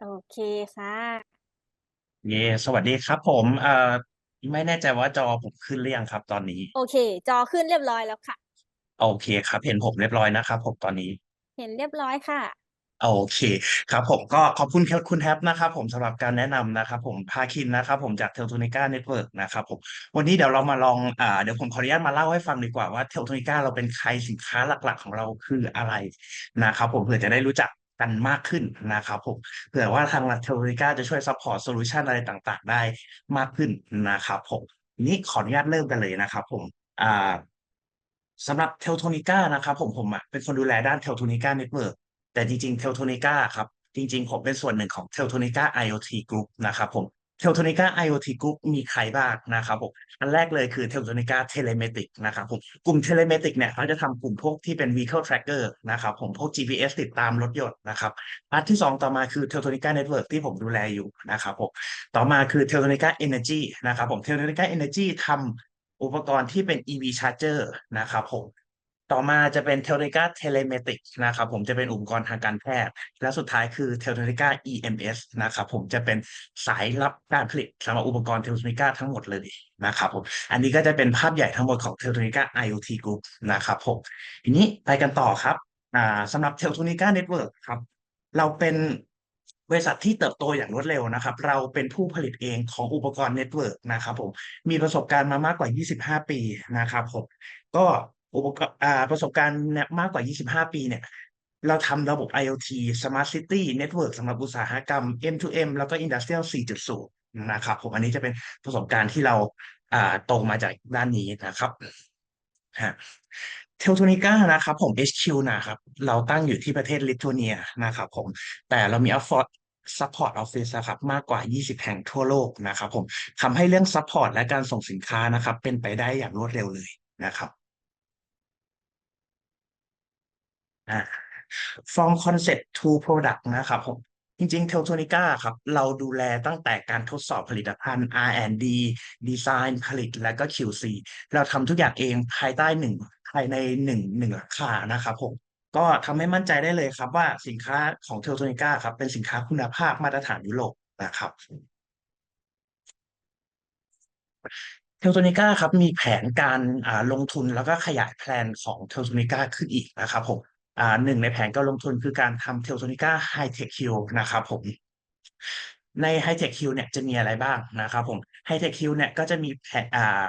โอเคค่ะ เย่สวัสดีครับผมเอ่อไม่แน่ใจว่าจอผมขึ้นหรือยังครับตอนนี้ โอเค จอขึ้นเรียบร้อยแล้วค่ะ โอเคครับ เห็นผมเรียบร้อยนะครับผมตอนนี้ เห็นเรียบร้อยค่ะ โอเคครับผมก็ขอบคุณครับคุณแท็บนะครับผมสำหรับการแนะนำนะครับผมพาคินนะครับผมจากเทลโทนิก้าเน็ตเวิร์กนะครับผมวันนี้เดี๋ยวเรามาลองอ่าเดี๋ยวผมขออนุญาตมาเล่าให้ฟังดีกว่าว่าเทลโทนิก้าเราเป็นใครสินค้าหลักๆ ของเราคืออะไรนะครับผมเผื่อจะได้รู้จัก กันมากขึ้นนะครับผมเผื่อว่าทางเทลโทนิก้าจะช่วยซัพพอร์ตโซลูชันอะไรต่างๆ ได้มากขึ้นนะครับผมนี้ขออนุญาตเริ่มกันเลยนะครับผมอ่าสำหรับเทลโทนิก้านะครับผมผมอะเป็นคนดูแลด้านเทลโทนิก้าเน็ตเวิร์กแต่จริงๆเทลโทนิก้าครับจริงๆ ผมเป็นส่วนหนึ่งของเทลโทนิก้า IoT Group นะครับผม เทลโทนิก้า IoT Group มีใครบ้างนะครับผมอันแรกเลยคือเทลโทนิก้าเทเลเมติกนะครับผมกลุ่มเทเลเมติกเนี่ยเขาจะทำกลุ่มพวกที่เป็น vehicle tracker นะครับผมพวก GPS ติดตามรถยนต์นะครับอันที่สองต่อมาคือเทลโทนิก้าเน็ตเวิร์กที่ผมดูแลอยู่นะครับผมต่อมาคือเทลโทนิก้า Energy นะครับผมเทลโทนิก้า Energy ทำอุปกรณ์ที่เป็น EV charger นะครับผม ต่อมาจะเป็นเทล n นิกาเทเลเมติกนะครับผมจะเป็นอุปกรณ์ทางการแพทย์ และสุดท้ายคือเทล n นิกา EMS นะครับผมจะเป็นสายรับการผลิตสำหรับอุปกรณ์เทล n นิกาทั้งหมดเลยนะครับผมอันนี้ก็จะเป็นภาพใหญ่ทั้งหมดของเทล n นิกา IoT Group นะครับผมทีนี้ไปกันต่อครับสำหรับเทล n นิกาเน็ตเวิร์กครับเราเป็นบริษัทที่เติบโตอย่างรวดเร็วนะครับ เราเป็นผู้ผลิตเองของอุปกรณ์เน็ตเวิร์กนะครับผมมีประสบการณ์มามากกว่า 25 ปีนะครับผมก็ อุปกรณ์อ่าประสบการณ์เนี่ยมากกว่า 25 ปีเนี่ย เราทำระบบ IoT Smart City Network สำหรับอุตสาหกรรม M2M แล้วก็ Industrial 4.0 นะครับผมอันนี้จะเป็นประสบการณ์ที่เราอ่าโตมาจากด้านนี้นะครับฮะเทลโทนิก้านะครับผม HQ นะครับ เราตั้งอยู่ที่ประเทศลิทัวเนียนะครับผมแต่เรามีออฟฟอร์ support office นะครับมากกว่า 20 แห่งทั่วโลกนะครับผมทำให้เรื่อง support และการส่งสินค้านะครับ เป็นไปได้อย่างรวดเร็วเลยนะครับ อ่า from concept to product นะครับผมจริงๆเทลโทนิก้าครับ เราดูแลตั้งแต่การทดสอบผลิตภัณฑ์ R&D ดีไซน์ผลิตและก็ QC เราทำทุกอย่างเองภายใต้หนึ่งภายในหนึ่งหนึ่งราคานะครับผมก็ทำให้มั่นใจได้เลยครับว่าสินค้าของเทลโทนิก้าครับ เป็นสินค้าคุณภาพมาตรฐานยุโรปนะครับเทลโทนิก้าครับมีแผนการลงทุนแล้วก็ขยายแพลนของเทลโทนิก้าขึ้นอีกนะครับผม หนึ่งในแผนการลงทุนคือการทำเทลโทนิก้าไฮเทคคิวนะครับผมในไฮเทคคิวเนี่ยจะมีอะไรบ้างนะครับผมไฮเทคคิวเนี่ยก็จะมีแผนอ่า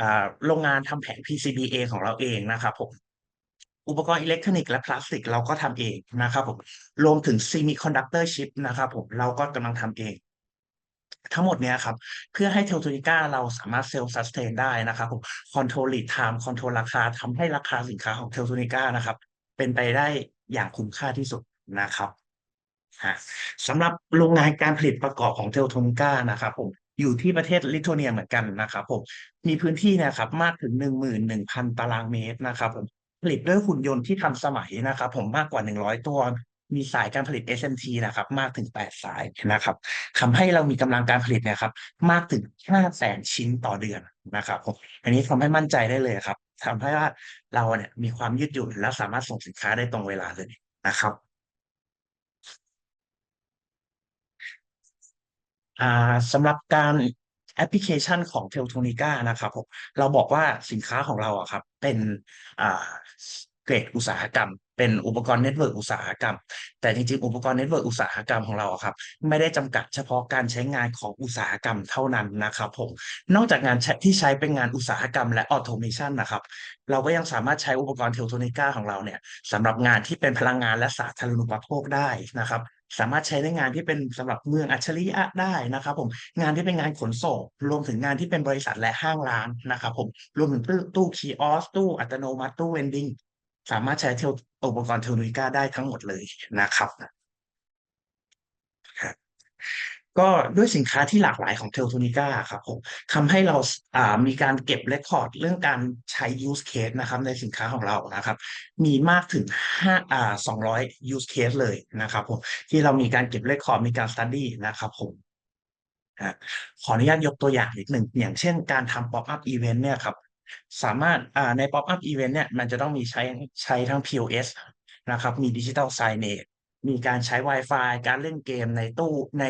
อ่าโรงงานทำแผง PCBA ของเราเองนะครับผมอุปกรณ์อิเล็กทรอนิกส์และพลาสติกเราก็ทำเองนะครับผมรวมถึงซีมิคอนดักเตอร์ชิปนะครับผมเราก็กำลังทำเอง ทั้งหมดเนี้ยครับ เพื่อให้เทลโทนิก้าเราสามารถเซลล์ซัสเทนได้นะครับผมคอนโทรลลีดไทม์คอนโทรลราคาทำให้ราคาสินค้าของเทลโทนิก้านะครับ เป็นไปได้อย่างคุ้มค่าที่สุดนะครับฮะสำหรับโรงงานการผลิตประกอบของเทลทนิก้านะครับผมอยู่ที่ประเทศลิทัวเนียเหมือนกันนะครับผมมีพื้นที่นะครับมากถึงหนึ่งหมื่นหนึ่งพันตารางเมตรนะครับผมผลิตด้วยหุ่นยนต์ที่ทันสมัยนะครับ ผมมากกว่าหนึ่งร้อยตัว มีสายการผลิต SMT นะครับ มากถึงแปดสายนะครับทำให้เรามีกำลังการผลิตนี่ยครับ มากถึงห้าแสนชิ้นต่อเดือนนะครับผมอันนี้ทำให้มั่นใจได้เลยครับ ทำให้ว่าเราเนี่ยมีความยืดหยุ่นและสามารถส่งสินค้าได้ตรงเวลาเลยนะครับอ่าสำหรับการแอปพลิเคชันของเทลโทนิก้านะครับผมเราบอกว่าสินค้าของเราอะครับเป็นเกรดอุตสาหกรรม เป็นอุปกรณ์เน็ตเวิร์กอุตสาหกรรม แต่จริงๆ อุปกรณ์เน็ตเวิร์กอุตสาหกรรมของเราครับ ไม่ได้จำกัดเฉพาะการใช้งานของอุตสาหกรรมเท่านั้นนะครับผมนอกจากงานที่ใช้เป็นงานอุตสาหกรรมและออโตเมชันนะครับ เราก็ยังสามารถใช้อุปกรณ์เทลโทนิก้าของเราเนี่ยสำหรับงานที่เป็นพลังงานและสาธารณูปโภคได้นะครับสามารถใช้ในงานที่เป็นสำหรับเมืองอัจฉริยะได้นะครับผมงานที่เป็นงานขนส่ง รวมถึงงานที่เป็นบริษัทและห้างร้านนะครับผมรวมถึงตู้ตู้คีออสตู้อัตโนมัติตู้เวนดิ้ง สามารถใช้เทลอุปกรณ์เทลนิก้าได้ทั้งหมดเลยนะครับครับก็ด้วยสินค้าที่หลากหลายของเทลโทนิก้าครับผมทำให้เราอ่ามีการเก็บเรคคอร์ดเรื่องการใช้ use case นะครับในสินค้าของเรานะครับ มีมากถึงห้าอ่าสองร้อย use case เลยนะครับผมที่เรามีการเก็บเรคคอร์ดมีการ study นะครับผมขออนุญาตยกตัวอย่างนิดหนึ่งอย่างเช่นการทำ pop up event เนี่ยครับ สามารถใน pop up event เนี่ยมันจะต้องมีใช้ใช้ทั้ง POS นะครับมี digital signage มีการใช้ Wi-Fi การเล่นเกมในตู้ใน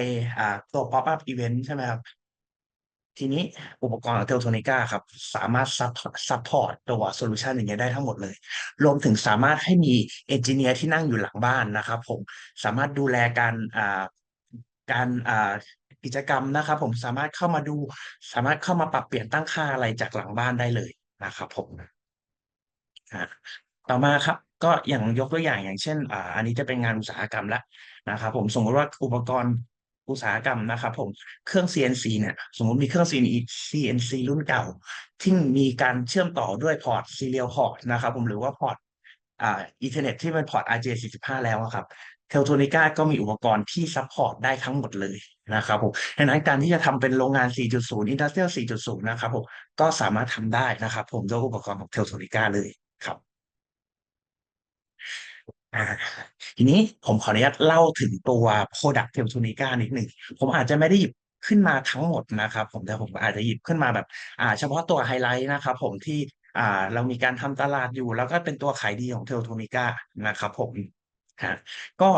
ตัว pop up event ใช่ไหมครับ ทีนี้อุปกรณ์ของ Teltonika ครับ สามารถซัพพอร์ตตัวโซลูชันอย่างเงี้ยได้ทั้งหมดเลย รวมถึงสามารถให้มีเอนจิเนียร์ที่นั่งอยู่หลังบ้านนะครับผมสามารถดูแลการการ กิจกรรมนะครับ ผมสามารถเข้ามาดู สามารถเข้ามาปรับเปลี่ยนตั้งค่าอะไรจากหลังบ้านได้เลยนะครับ ผมต่อมาครับ ก็อย่างยกตัวอย่างอย่างเช่นอ่าอันนี้จะเป็นงานอุตสาหกรรมละนะครับ ผมสมมติว่าอุปกรณ์อุตสาหกรรมนะครับ ผมเครื่อง CNC เนี่ยสมมติมีเครื่อง CNC รุ่นเก่า ที่มีการเชื่อมต่อด้วยพอร์ต Serial port นะครับ ผมหรือว่าพอร์ตอ่าอีเทอร์เน็ตที่เป็นพอร์ต RJ45 แล้วครับ เทลโทนิก้าก็มีอุปกรณ์ที่ซัพพอร์ตได้ทั้งหมดเลยนะครับผมดังนั้นการที่จะทำเป็นโรงงาน 4.0 Industrial 4.0 นะครับผมก็สามารถทำได้นะครับผมด้วยอุปกรณ์ของเทลโทนิก้าเลยครับทีนี้ผมขออนุญาตเล่าถึงตัว Product t e l t o n i c a นิดหนึ่ง ผมอาจจะไม่ได้หยิบขึ้นมาทั้งหมดนะครับผมแต่ผมอาจจะหยิบขึ้นมาแบบอ่าเฉพาะตัวไฮไลท์นะครับผมที่อ่าเรามีการทำตลาดอยู่ แล้วก็เป็นตัวขายดีของ t e l t o n i c a นะครับผม ฮะก็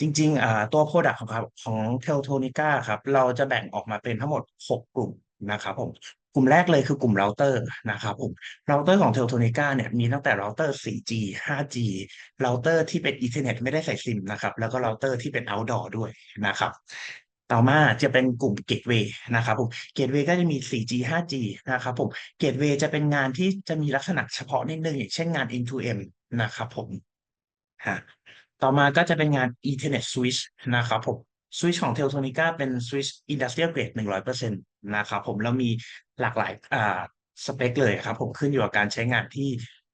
จริงๆอ่าตัว Product ของครับของ t e l t o n i c a ครับ เราจะแบ่งออกมาเป็นทั้งหมด 6 กลุ่มนะครับผม กลุ่มแรกเลยคือกลุ่มเราเตอร์นะครับผมเราเตอร์ของ t e l t o n i c a เนี่ยมีตั้งแต่เราเตอร์ 4G 5G เราเตอร์ที่เป็นอีเทอร์เน็ตไม่ได้ใส่ซิมนะครับ แล้วก็เราเตอร์ที่เป็น outdoor ด้วยนะครับ ต่อมาจะเป็นกลุ่มเกตเวย์นะครับผมเกตเวย์ก็จะมี 4G 5G นะครับผมเกตเวย์จะเป็นงานที่จะมีลักษณะเฉพาะนิดนึงอย่างเช่นงาน end-to-end นะครับผมฮะ ต่อมาก็จะเป็นงาน Ethernet Switch นะครับผม Switch ของ Teltonika เป็น Switch Industrial Grade 100%นะครับผมแล้วมีหลากหลายอ่าสเปคเลยครับผมขึ้นอยู่กับการใช้งานที่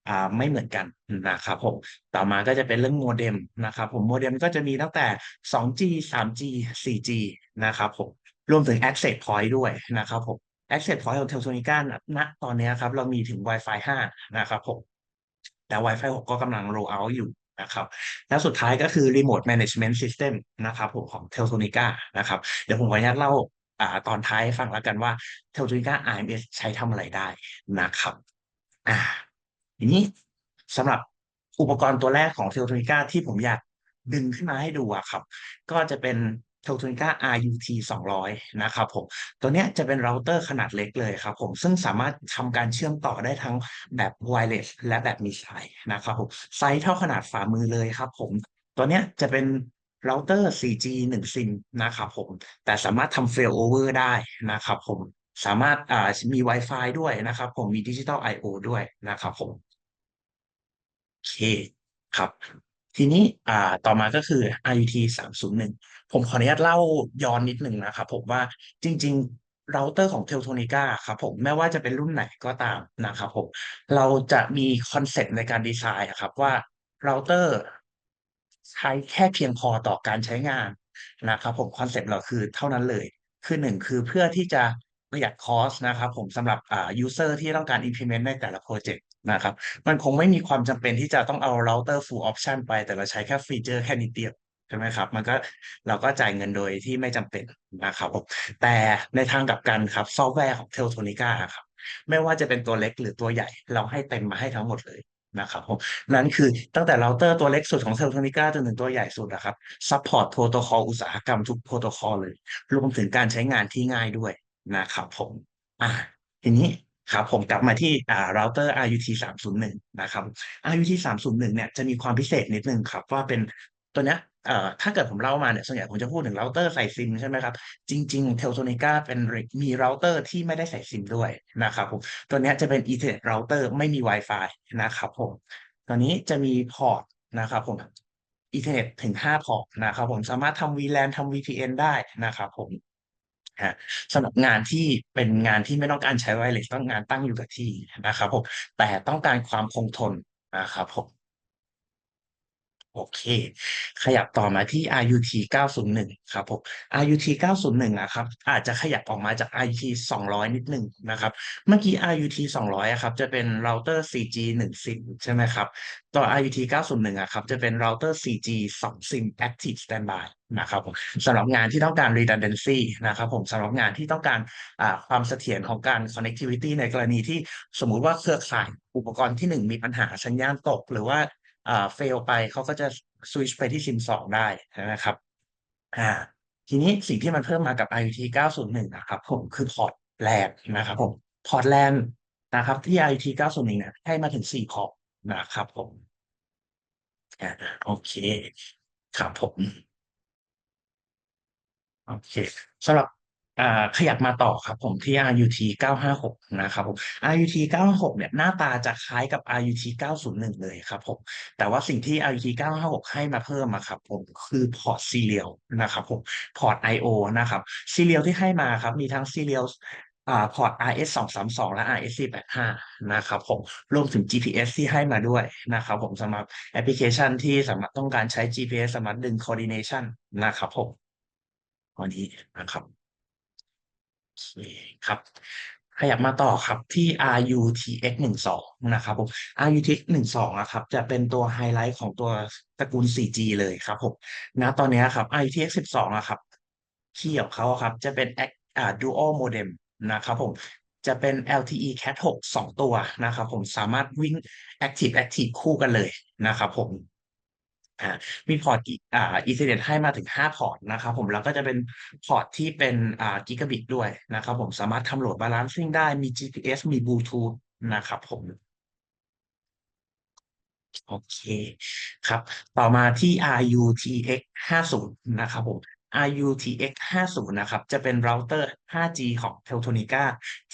อ่าไม่เหมือนกันนะครับผมต่อมาก็จะเป็นเรื่องโมเด็มนะครับผมโมเด็มก็จะมีตั้งแต่ 2G 3G 4G นะครับผมรวมถึง Access Point ด้วยนะครับผม Access Point ของ Teltonika ณตอนนี้ครับเรามีถึง Wi-Fi 5 นะครับผมแต่ Wi-Fi 6 ก็กำลัง roll out อยู่ นะครับ และสุดท้ายก็คือ Remote Management System นะครับผมของ t e l t o n i c a นะครับ เดี๋ยวผมขออนุญาตเล่าอ่าตอนท้ายฟังแล้วกันว่า Teltonika RMS ใช้ทำอะไรได้นะครับอ่าทีนี้สำหรับอุปกรณ์ตัวแรกของ t e l t o n i c a ที่ผมอยากดึงขึ้นมาให้ดูอะครับ ก็จะเป็น Teltonika RUT 200 นะครับผม ตัวเนี้ยจะเป็นเราเตอร์ขนาดเล็กเลยครับผม ซึ่งสามารถทำการเชื่อมต่อได้ทั้งแบบ wireless และแบบมีสายนะครับผม ไซส์เท่าขนาดฝ่ามือเลยครับผม ตัวเนี้ยจะเป็นเราเตอร์ 4G 1 ซิมนะครับผม แต่สามารถทำ failover ได้นะครับผม สามารถอ่ามี Wi-Fi ด้วยนะครับผม มี Digital I/O ด้วยนะครับผม โอเคครับทีนี้อ่าต่อมาก็คือ RUT 301 ผมขออนุญาตเล่าย้อนนิดหนึ่งนะครับผมว่าจริง ๆ เราเตอร์ของ Teltonika ครับผมไม่ว่าจะเป็นรุ่นไหนก็ตามนะครับผมเราจะมีคอนเซ็ปต์ในการดีไซน์ครับว่าเราเตอร์ใช้แค่เพียงพอต่อการใช้งานนะครับผมคอนเซ็ปต์เราคือเท่านั้นเลย คือหนึ่งคือเพื่อที่จะประหยัดคอสนะครับผมสำหรับอ่า user ที่ต้องการ implement ในแต่ละโปรเจกต์นะครับ มันคงไม่มีความจำเป็นที่จะต้องเอาเราเตอร์ full option ไป แต่เราใช้แค่ฟีเจอร์แค่นิดเดียว ช่ไหมครับ มันก็เราก็จ่ายเงินโดยที่ไม่จำเป็นนะครับผมแต่ในทางกลับกันครับซอฟต์แวร์ของ Teltonika อะครับ ไม่ว่าจะเป็นตัวเล็กหรือตัวใหญ่ เราให้เต็มมาให้ทั้งหมดเลยนะครับผมนั่นคือตั้งแต่เราเตอร์ตัวเล็กสุดของ Teltonika จนถึงตัวใหญ่สุดนะครับซัพพอร์ตโปรโตคอลอุตสาหกรรมทุกโปรโตคอลเลย รวมถึงการใช้งานที่ง่ายด้วยนะครับผมอ่าทีนี้ครับผมกลับมาที่อ่าเราเตอร์ RUT 301 นะครับ RUT 301เนี่ยจะมีความพิเศษนิดนึงครับ ว่าเป็น ตัวเนี้ยเอ่อถ้าเกิดผมเล่ามาเนี่ยส่วนใหญ่ผมจะพูดถึงเราเตอร์ใส่ซิมใช่ไหมครับ จริงๆ Teltonika เป็นมีเราเตอร์ที่ไม่ได้ใส่ซิมด้วยนะครับผมตัวเนี้ยจะเป็น Ethernet router ไม่มี Wi-Fi นะครับผมตัวนี้จะมีพอร์ตนะครับผม Ethernet ถึง 5 พอร์ตนะครับผมสามารถทำ VLAN ทำ VPN ได้นะครับผมสำหรับงานที่เป็นงานที่ไม่ต้องการใช้ไวเลสต้องงานตั้งอยู่กับที่นะครับผมแต่ต้องการความคงทนนะครับผม โอเค ขยับต่อมาที่ RUT 901 ครับผม RUT 901อะครับ อาจจะขยับออกมาจาก RUT 200 นิดหนึ่งนะครับ เมื่อกี้ RUT 200อะครับ จะเป็นเราเตอร์ 4G 1ซิมใช่ไหมครับ ต่อ RUT 901อะครับ จะเป็นเราเตอร์ 4G 2ซิม Active Standby นะครับผมสำหรับงานที่ต้องการ redundancy นะครับผมสำหรับงานที่ต้องการความเสถียรของการ connectivity ในกรณีที่สมมุติว่าเครือข่ายอุปกรณ์ที่หนึ่งมีปัญหาสัญญาณตก หรือว่า อ่า fail ไปเขาก็จะสวิตช์ไปที่ซิมสองได้นะครับอ่าทีนี้สิ่งที่มันเพิ่มมากับ IoT 901 นะครับผมคือพอร์ตแลนนะครับผมพอร์ตแลนนะครับ ที่ IoT 901เนี่ยให้มาถึง 4 พอร์ตนะครับผมอ่าโอเค ครับผม โอเคสำหรับ ขยับมาต่อครับผมที่ RUT 956 นะครับผม RUT 956 เนี่ยหน้าตาจะคล้ายกับ RUT 901 เลยครับผม แต่ว่าสิ่งที่ RUT 956 ให้มาเพิ่มอะครับผมคือพอร์ต Serial นะครับผมพอร์ต I/O นะครับ Serial ที่ให้มาครับมีทั้ง Serial อ่าพอร์ต RS 232และ RS 485นะครับผมรวมถึง GPS ที่ให้มาด้วยนะครับผมสำหรับแอปพลิเคชันที่สามารถต้องการใช้ GPS สามารถดึง coordination นะครับผมวันนี้นะครับ เคครับ ขยับมาต่อครับที่ RUTX หนึ่งสองนะครับผม RUTX หนึ่งสองอะครับจะเป็นตัวไฮไลท์ของตัวตระกูล 4G เลยครับผมณตอนนี้ครับ RUTX สิบสองอะครับคีย์ของเขาครับจะเป็นอ่า Dual Modem นะครับผมจะเป็น LTE Cat 6สองตัวนะครับผมสามารถวิ่ง Active Active คู่กันเลยนะครับผม อ่ามีพอร์ตอีอ่า Ethernet ให้มาถึง 5 พอร์ตนะครับผมแล้วก็จะเป็นพอร์ตที่เป็นอ่ากิกะบิตด้วยนะครับผมสามารถทำโหลดบาลานซิ่งได้มี GPS มีบลูทูธนะครับผมโอเคครับ ต่อมาที่ RUTX 50นะครับผม RUTX 50นะครับ จะเป็นเราเตอร์ 5G ของ Teltonika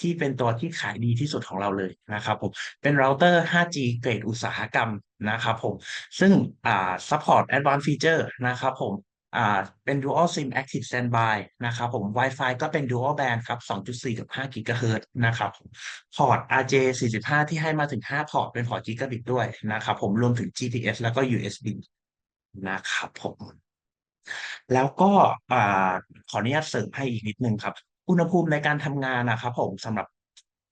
ที่เป็นตัวที่ขายดีที่สุดของเราเลยนะครับผม เป็นเราเตอร์ 5G เกรดอุตสาหกรรมนะครับผม ซึ่งอ่า support advanced feature นะครับผมอ่าเป็น dual sim active standby นะครับผม Wi-Fi ก็เป็น dual band ครับ 2.4 กับ5 GHz นะครับพอร์ต RJ45 ที่ให้มาถึง 5 พอร์ต เป็นพอร์ต Gigabit ด้วยนะครับผม รวมถึง GPS แล้วก็ USB นะครับผม แล้วก็อ่าขออนุญาตเสริมให้อีกนิดนึงครับ อุณหภูมิในการทำงานนะครับผมสำหรับ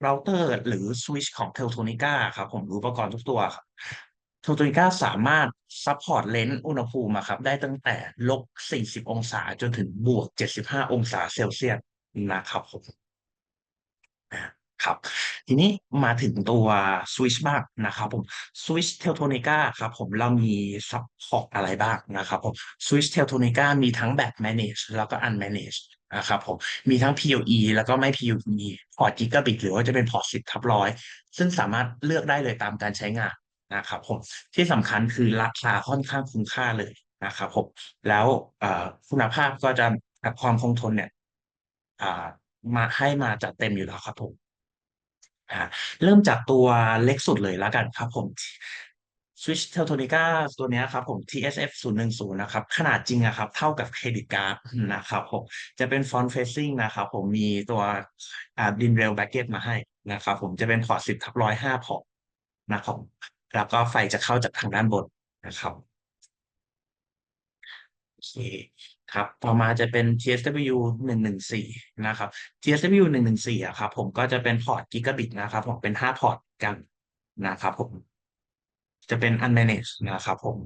เราเตอร์หรือสวิตช์ของเทลโทนิก้าครับผมอุปกรณ์ทุกตัวครับเทลโทนิก้าสามารถซัพพอร์ตเลนส์อุณหภูมิครับได้ตั้งแต่ลบ40 องศาจนถึงบวก 75 องศาเซลเซียสนะครับผม ครับ ทีนี้มาถึงตัวสวิตช์บ้างนะครับผมสวิตช์เทลโทนิก้าครับผมเรามีซัพพอร์ตอะไรบ้างนะครับผมสวิตช์เทลโทนิก้ามีทั้งแบบ manage แล้วก็ unmanage นะครับผมมีทั้ง PoE แล้วก็ไม่ PoE พอร์ต Gigabit หรือว่าจะเป็นพอร์ต10ทับร้อยซึ่งสามารถเลือกได้เลยตามการใช้งานนะครับผมที่สำคัญคือราคาค่อนข้างคุ้มค่าเลยนะครับผมแล้วคุณภาพก็จะความคงทนเนี่ยมาให้มาจัดเต็มอยู่แล้วครับผม อ่าเริ่มจากตัวเล็กสุดเลยแล้วกันครับผม Switch Teltonika ตัวนี้ครับผม TSF 010นะครับ ขนาดจริงอะครับ เท่ากับเครดิตการ์ดนะครับผม จะเป็น front facing นะครับผมมีตัวอ่า DIN rail bracket มาให้นะครับผมจะเป็นพอร์ต10ทับร้อยห้าพอร์ตนะครับแล้วก็ไฟจะเข้าจากทางด้านบนนะครับโอเค ครับต่อมาจะเป็น TSW หนึ่งหนึ่งสี่นะครับ TSW หนึ่งหนึ่งสี่อะครับผมก็จะเป็นพอร์ต Gigabit นะครับผมเป็นห้าพอร์ตกันนะครับผม จะเป็น unmanaged นะครับผม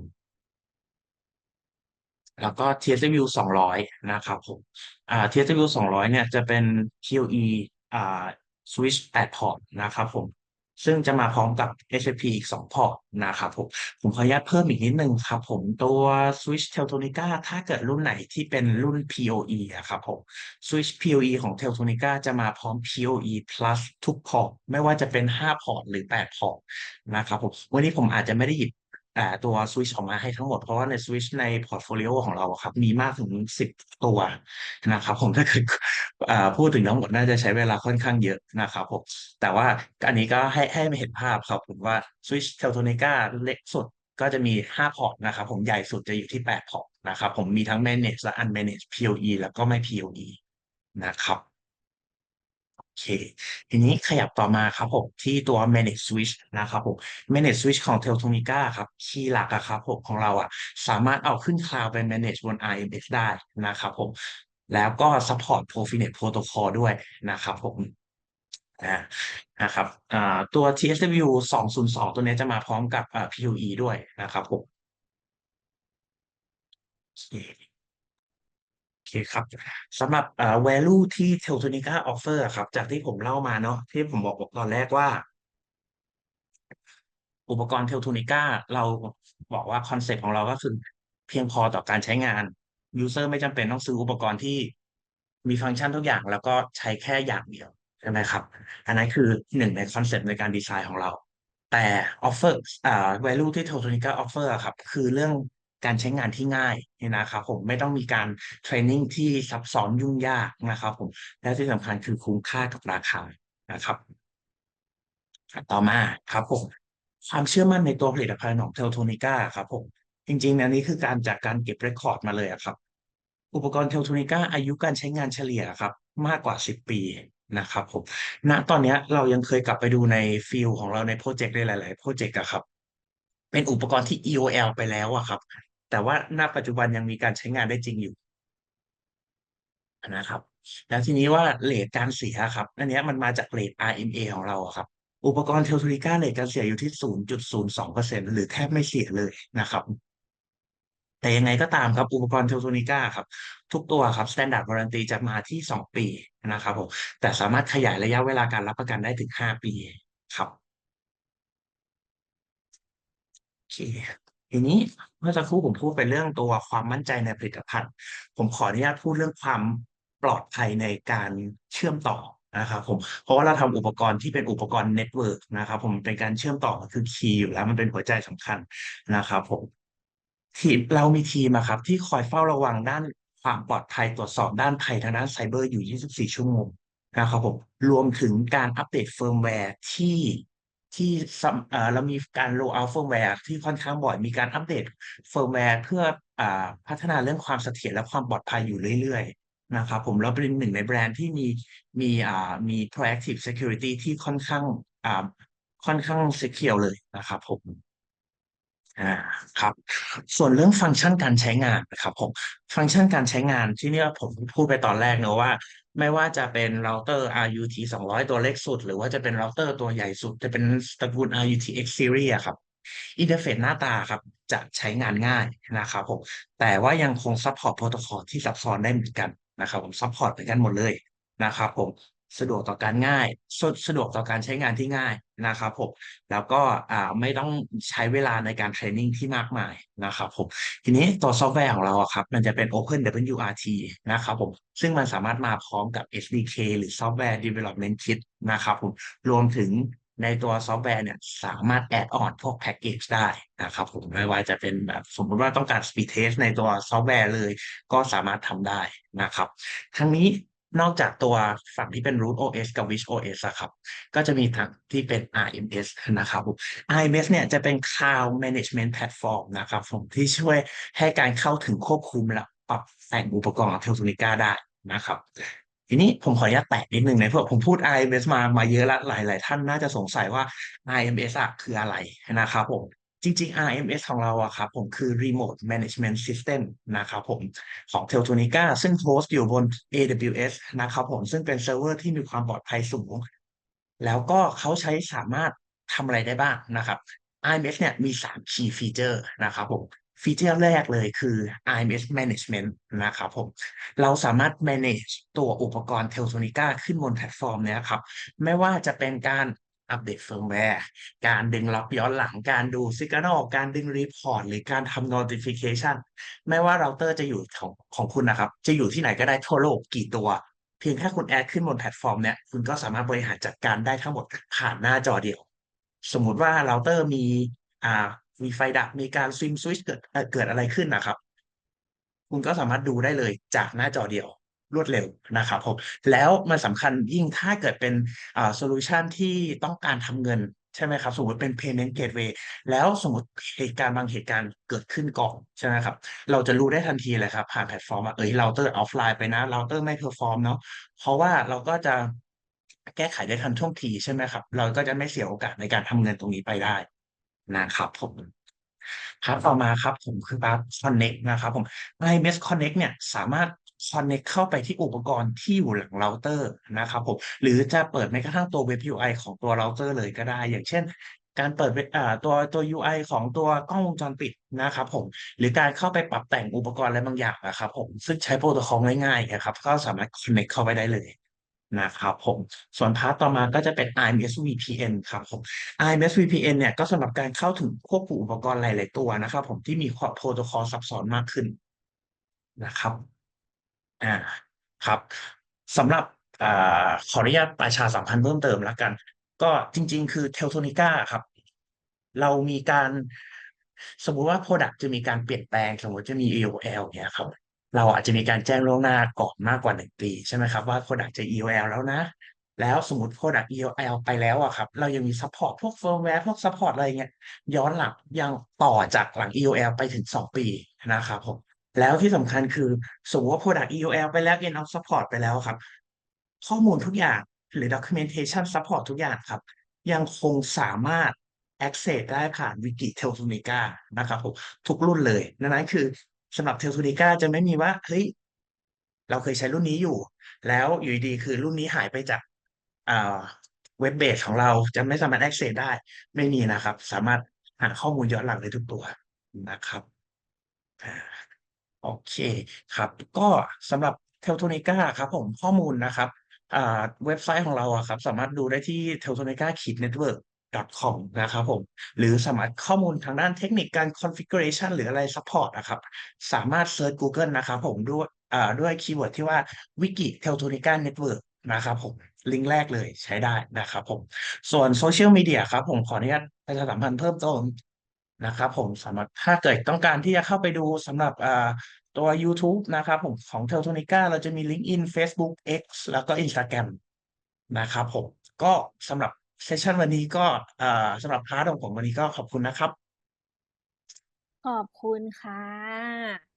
แล้วก็ TSW สองร้อยนะครับผมอ่า TSW สองร้อยเนี่ยจะเป็น PoE อ่า switch แปดพอร์ตนะครับผม ซึ่งจะมาพร้อมกับ HP อีกสองพอร์ตนะครับผมผมขออนุญาตเพิ่มอีกนิดนึงครับผมตัว Switch Teltonica ถ้าเกิดรุ่นไหนที่เป็นรุ่น PoE อะครับผม Switch PoE ของ Teltonica จะมาพร้อม PoE plus ทุกพอร์ตไม่ว่าจะเป็น 5 พอร์ตหรือ 8 พอร์ตนะครับผมวันนี้ผมอาจจะไม่ได้หยิบ ตัว Switch ออกมาให้ทั้งหมด เพราะว่าใน Switch ในพอร์ตโฟลิโอของเราครับมีมากถึง 10 ตัวนะครับผมถ้าเกิดอ่าพูดถึงทั้งหมดน่าจะใช้เวลาค่อนข้างเยอะนะครับผมแต่ว่าอันนี้ก็ให้ให้เห็นภาพครับผมว่า Switch Teltonika เล็กสุดก็จะมี 5 พอร์ตนะครับผมใหญ่สุดจะอยู่ที่ 8 พอร์ตนะครับผมมีทั้ง Manage และ unmanage PoE แล้วก็ไม่ PoE นะครับ อเค ทีนี้ขยับต่อมาครับผมที่ตัว Manage Switch นะครับผม Manage Switch ของ Teltonika ครับคีย์หลักอะครับผมของเราอะสามารถเอาขึ้นคลาวด์ไป Manage บน IMS ได้นะครับผม แล้วก็ support Profinet Protocol ด้วยนะครับผมอ่านะครับอ่าตัว TSW 202 ตัวนี้จะมาพร้อมกับ PoE ด้วยนะครับผมโอ เคโอเคครับสำหรับอ่า value ที่ Teltonika offer อะครับ จากที่ผมเล่ามาเนาะที่ผมบอกตอนแรกว่า อุปกรณ์ Teltonika เราบอกว่าคอนเซ็ปต์ของเราก็คือเพียงพอต่อการใช้งาน user ไม่จำเป็นต้องซื้ออุปกรณ์ที่มีฟังก์ชันทุกอย่างแล้วก็ใช้แค่อย่างเดียวใช่ไหมครับ อันนั้นคือหนึ่งในคอนเซ็ปต์ในการดีไซน์ของเรา แต่ offer อ่า value ที่ Teltonika offer อะครับ คือเรื่อง การใช้งานที่ง่ายนะครับผมไม่ต้องมีการเทรนนิ่งที่ซับซ้อนยุ่งยากนะครับผมและที่สำคัญคือคุ้มค่ากับราคานะครับ ต่อมาครับผมความเชื่อมั่นในตัวผลิตภัณฑ์ของเทลโทนิก้าครับผมจริงๆอันนี้คือการจากการเก็บเรคคอร์ดมาเลยครับ อุปกรณ์เทลโทนิก้าอายุการใช้งานเฉลี่ยครับมากกว่า 10 ปีนะครับผมณตอนนี้เรายังเคยกลับไปดูในฟิลของเราในโปรเจกต์หลาย ๆ โปรเจกต์อะครับ เป็นอุปกรณ์ที่ EOL ไปแล้วอะครับ แต่ว่าณปัจจุบันยังมีการใช้งานได้จริงอยู่นะครับ แล้วทีนี้ว่าเรทการเสียครับ อันนี้มันมาจากเรท RMA ของเราครับ อุปกรณ์เทลโทนิก้าเรทการเสียอยู่ที่ 0.02%หรือแทบไม่เสียเลยนะครับแต่ยังไงก็ตามครับอุปกรณ์เทลโทนิก้าครับ ทุกตัวครับ Standard Warranty จะมาที่ 2 ปีนะครับผมแต่สามารถขยายระยะเวลาการรับประกันได้ถึง 5 ปีครับโอเค ทีนี้เมื่อสักครู่ผมพูดไปเรื่องตัวความมั่นใจในผลิตภัณฑ์ ผมขออนุญาตพูดเรื่องความปลอดภัยในการเชื่อมต่อนะครับผมเพราะว่าเราทำอุปกรณ์ที่เป็นอุปกรณ์เน็ตเวิร์กนะครับผมเป็นการเชื่อมต่อคือคีย์อยู่แล้วมันเป็นหัวใจสำคัญนะครับผมทีมเรามีทีมครับที่คอยเฝ้าระวังด้านความปลอดภัยตรวจสอบด้านภัยทางด้านไซเบอร์อยู่ 24 ชั่วโมงนะครับผมรวมถึงการอัปเดตเฟิร์มแวร์ที่ ที่เรามีการ roll out เฟิร์มแวร์ที่ค่อนข้างบ่อย มีการอัปเดตเฟิร์มแวร์เพื่ออพัฒนาเรื่องความเสถียรและความปลอดภัยอยู่เรื่อยๆ นะครับผมเราเป็นหนึ่งในแบรนด์ที่มีมีมี proactive security ที่ค่อนข้างค่อนข้าง secure เลยนะครับผม อาครับส่วนเรื่องฟังก์ชันการใช้งานนะครับผมฟังก์ชันการใช้งานที่เนี่ยผมพูดไปตอนแรกเนาะว่า ไม่ว่าจะเป็นเราเตอร์ RUT 200 ตัวเล็กสุด หรือว่าจะเป็นเราเตอร์ตัวใหญ่สุด จะเป็นตระกูล RUT X Series ครับอินเทอร์เฟซหน้าตาครับจะใช้งานง่ายนะครับผมแต่ว่ายังคงซัปพอร์ตโพรโตคอลที่ซับซ้อนได้เหมือนกันนะครับผมซัปพอร์ตเหมือนกันหมดเลยนะครับผม สะดวกต่อการง่ายสะสะดวกต่อการใช้งานที่ง่ายนะครับผมแล้วก็อ่าไม่ต้องใช้เวลาในการเทรนนิ่งที่มากมายนะครับผมทีนี้ตัวซอฟต์แวร์ของเราครับมันจะเป็น OpenWRT นะครับผมซึ่งมันสามารถมาพร้อมกับ SDK หรือ Software Development Kit นะครับผมรวมถึงในตัวซอฟต์แวร์เนี่ยสามารถ add on พวกแพ็กเกจได้นะครับผมไม่ว่าจะเป็นแบบสมมติว่าต้องการ Speed Test ในตัวซอฟต์แวร์เลย ก็สามารถทำได้นะครับ ทั้งนี้ นอกจากตัวฝั่งที่เป็น root OS กับ wish OS อะครับ ก็จะมีทั้งที่เป็น RMS นะครับผม RMS เนี่ยจะเป็น Cloud Management Platform นะครับผมที่ช่วยให้การเข้าถึงควบคุมและปรับแต่งอุปกรณ์ของ Teltonika ได้นะครับ ทีนี้ผมขออนุญาตแตะนิดนึงนะเพราะผมพูด RMS มามาเยอะแล้วหลายๆท่านน่าจะสงสัยว่า RMS อะคืออะไรนะครับผม จริง ๆ RMS ของเราอะครับผมคือ Remote Management System นะครับผมของ Teltonika ซึ่งโฮสต์อยู่บน AWS นะครับผมซึ่งเป็นเซิร์ฟเวอร์ที่มีความปลอดภัยสูง แล้วก็เขาใช้สามารถทำอะไรได้บ้างนะครับ RMS เนี่ยมี 3 Key Feature นะครับผมฟีเจอร์แรกเลยคือ RMS Management นะครับผม เราสามารถ manage ตัวอุปกรณ์ Teltonika ขึ้นบนแพลตฟอร์มเนี้ยครับ ไม่ว่าจะเป็นการ อัปเดตเฟิร์มแวร์การดึงล็อกย้อนหลังการดู Signal การดึง report หรือการทำ notification ไม่ว่าเราเตอร์จะอยู่ของของคุณนะครับ จะอยู่ที่ไหนก็ได้ทั่วโลกกี่ตัว เพียงแค่คุณ add ขึ้นบนแพลตฟอร์มเนี้ยคุณก็สามารถบริหารจัดการได้ทั้งหมดผ่านหน้าจอเดียว สมมุติว่าเราเตอร์มีอ่ามีไฟดับมีการ swim switch เกิดเกิดอะไรขึ้นนะครับ คุณก็สามารถดูได้เลยจากหน้าจอเดียว รวดเร็วนะครับผมแล้วมันสำคัญยิ่งถ้าเกิดเป็นอ่าโซลูชันที่ต้องการทำเงินใช่ไหมครับ สมมติเป็น payment gateway แล้วสมมติเหตุการณ์บางเหตุการณ์เกิดขึ้นก่อนใช่ไหมครับ เราจะรู้ได้ทันทีเลยครับ ผ่านแพลตฟอร์มว่าเฮ้ยเราเตอร์ offline ไปนะเราเตอร์ไม่ perform เนาะเพราะว่าเราก็จะแก้ไขได้ทันท่วงทีใช่ไหมครับ เราก็จะไม่เสียโอกาสในการทำเงินตรงนี้ไปได้นะครับผมพาร์ตต่อมาครับผมคือพาร์ต Connect นะครับผม RMS Connect เนี่ยสามารถ connect เข้าไปที่อุปกรณ์ที่อยู่หลังเราเตอร์นะครับผมหรือจะเปิดแม้กระทั่งตัวเว็บ UI ของตัวเราเตอร์เลยก็ได้ อย่างเช่น การเปิดตัวตัว UI ของตัวกล้องวงจรปิดนะครับผมหรือการเข้าไปปรับแต่งอุปกรณ์อะไรบางอย่างอะครับผมซึ่งใช้โปรโตคอลง่ายๆครับก็สามารถ connect เข้าไปได้เลยนะครับผมส่วนพาร์ตต่อมาก็จะเป็น IMS VPN ครับผม IMS VPN เนี่ยก็สำหรับการเข้าถึงควบคุมอุปกรณ์หลาย ๆ ตัวนะครับผมที่มีโปรโตคอลซับซ้อนมากขึ้นนะครับ อ่าครับสำหรับอขออนุญาตประชาสัมพันธ์เพิ่มเติมแล้วกัน ก็จริง ๆ คือ Teltonika ครับ เรามีการสมมุติว่า Product จะมีการเปลี่ยนแปลงสมมุติจะมี EOL เงี้ยครับ เราอาจจะมีการแจ้งล่วงหน้าก่อนมากกว่า1ปีใช่ไหมครับว่า Product จะ EOL แล้วนะ แล้วสมมุติ Product EOL ไปแล้วอะครับ เรายังมีซัปพอร์ตพวก Firmware พวกซัปพอร์ตอะไรเงี้ยย้อนหลังยังต่อจากหลัง EOL ไปถึง2ปีนะครับผม แล้วที่สำคัญคือสมมติว่า Product EOL ไปแล้ว End of Support ไปแล้วครับ ข้อมูลทุกอย่างหรือ Documentation ซัปพอร์ตทุกอย่างครับ ยังคงสามารถ access ได้ผ่าน Wiki Teltonika นะครับผมทุกรุ่นเลยนั้นคือสำหรับ Teltonika จะไม่มีว่าเฮ้ยเราเคยใช้รุ่นนี้อยู่ แล้วอยู่ดีคือรุ่นนี้หายไปจากเว็บเบสของเราจะไม่สามารถ access ได้ไม่มีนะครับ สามารถหาข้อมูลย้อนหลังได้ทุกตัวนะครับ โอเคครับ ก็สำหรับ Teltonika ครับผมข้อมูลนะครับอ่าเว็บไซต์ของเราอะครับ สามารถดูได้ที่ teltonika-network.com นะครับผม หรือสามารถข้อมูลทางด้านเทคนิคการ configuration หรืออะไรซัปพอร์ตอะครับ สามารถเซิร์ชกูเกิลนะครับผมด้วยอ่าด้วยคีย์เวิร์ดที่ว่า Wiki Teltonika Network นะครับผม ลิงก์แรกเลยใช้ได้นะครับผม ส่วน Social Media ครับผมขออนุญาตประชาสัมพันธ์เพิ่มเติม นะครับผมสำหรับถ้าเกิดต้องการที่จะเข้าไปดูสำหรับอ่าตัวยูทูบนะครับผมของเทลโทนิก้าเราจะมี LinkedIn เฟซบุ๊ก X แล้วก็ Instagram นะครับผมก็สำหรับเซสชันวันนี้ก็อ่าสำหรับพาร์ทของผมวันนี้ก็ขอบคุณนะครับ ขอบคุณค่ะ